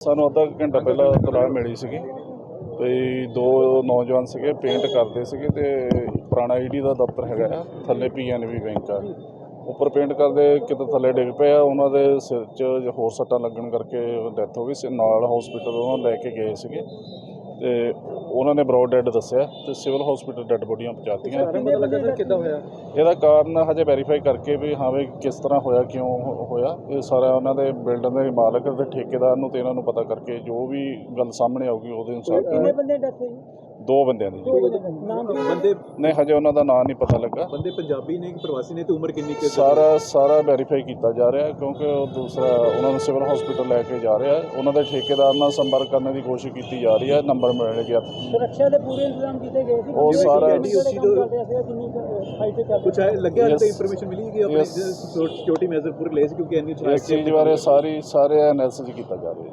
ਸਾਨੂੰ ਅੱਧਾ ਕੁ ਘੰਟਾ ਪਹਿਲਾਂ ਤਲਾਹ ਮਿਲੀ ਸੀਗੀ ਤੇ ਦੋ ਨੌਜਵਾਨ ਸੀਗੇ ਪੇਂਟ ਕਰਦੇ ਸੀਗੇ ਤੇ ਪੁਰਾਣਾ ਈਡੀ ਦਾ ਦਫ਼ਤਰ ਹੈਗਾ ਆ, ਥੱਲੇ ਪੀਐਨਬੀ ਬੈਂਕ ਆ। ਉੱਪਰ ਪੇਂਟ ਕਰਦੇ ਕਿਤੇ ਥੱਲੇ ਡਿੱਗ ਪਿਆ ਉਹਨਾਂ ਦੇ ਸਿਰ 'ਚ ਹੋਰ ਸੱਟਾਂ ਲੱਗਣ ਕਰਕੇ ਡੈਥ ਹੋ ਗਈ ਸੀ, ਨਾਲ ਹਸਪੀਟਲ ਉਹਨਾਂ ਲੈ ਕੇ ਗਏ ਸੀਗੇ। ਤੇ ਉਹਨਾਂ ਨੇ ਬਰੋਡ ਡੈਡ ਦੱਸਿਆ ਤੇ ਸਿਵਲ ਹਸਪੀਟਲ ਡੈਡ ਬੋਡੀਆਂ ਪਹੁੰਚਾਤੀਆਂ ਕਿੱਦਾਂ ਹੋਇਆ? ਇਹਦਾ ਕਾਰਨ ਹਜੇ ਵੈਰੀਫਾਈ ਕਰਕੇ ਵੀ ਹਾਂ ਵੀ ਕਿਸ ਤਰ੍ਹਾਂ ਹੋਇਆ, ਕਿਉਂ ਹੋਇਆ। ਇਹ ਸਾਰਾ ਉਹਨਾਂ ਦੇ ਬਿਲਡਿੰਗ ਦੇ ਮਾਲਕ ਤੇ ਠੇਕੇਦਾਰ ਨੂੰ ਤੇ ਇਹਨਾਂ ਨੂੰ ਪਤਾ ਕਰਕੇ ਜੋ ਵੀ ਗੱਲ ਸਾਹਮਣੇ ਆਊਗੀ ਉਹਦੇ ਅਨੁਸਾਰ ਕਿੰਨੇ ਬੰਦੇ ਡੈਥ ਹੋਈ ਦੋ ਬੰਦਿਆਂ ਦੀ ਬੰਦੇ ਨਹੀਂ ਹਜੇ ਉਹਨਾਂ ਦਾ ਨਾਂ ਨਹੀਂ ਪਤਾ ਲੱਗਾ। ਬੰਦੇ ਪੰਜਾਬੀ ਨੇ ਕਿ ਪ੍ਰਵਾਸੀ ਨੇ ਤੇ ਉਮਰ ਕਿੰਨੀ ਕੁ? ਸਾਰਾ ਸਾਰਾ ਵੈਰੀਫਾਈ ਕੀਤਾ ਜਾ ਰਿਹਾ ਕਿਉਂਕਿ ਉਹ ਦੂਸਰਾ ਉਹਨਾਂ ਨੂੰ ਸਿਵਲ ਹਸਪੀਟਲ ਲੈ ਕੇ ਜਾ ਰਿਹਾ ਉਹਨਾਂ ਦੇ ਠੇਕੇਦਾਰ ਨਾਲ ਸੰਪਰਕ ਕਰਨ ਦੀ ਕੋਸ਼ਿਸ਼ ਕੀਤੀ ਜਾ ਰਹੀ ਹੈ। ਨੰਬਰ ਮਿਲ ਗਿਆ। ਸੁਰੱਖਿਆ ਦੇ ਪੂਰੇ ਇੰਤਜ਼ਾਮ ਕੀਤੇ ਗਏ ਸੀ। ਉਹ ਸਾਰਾ- ਤੇ ਹੈ ਲੱਗਿਆ. ਤੱਕ ਇਨਫੋਰਮੇਸ਼ਨ ਮਿਲੀ ਕਿ ਆਪਣੇ. ਸਿਕਿਉਰਿਟੀ ਮੈਜ਼ਰ ਪੂਰੇ ਲਏ ਸੀ ਕਿਉਂਕਿ ਇਸ ਚੀਜ਼ ਬਾਰੇ ਸਾਰੀ ਸਾਰੇ ਐਨਾਲਿਸਿਸ ਕੀਤਾ ਜਾ ਰਿਹਾ ਹੈ।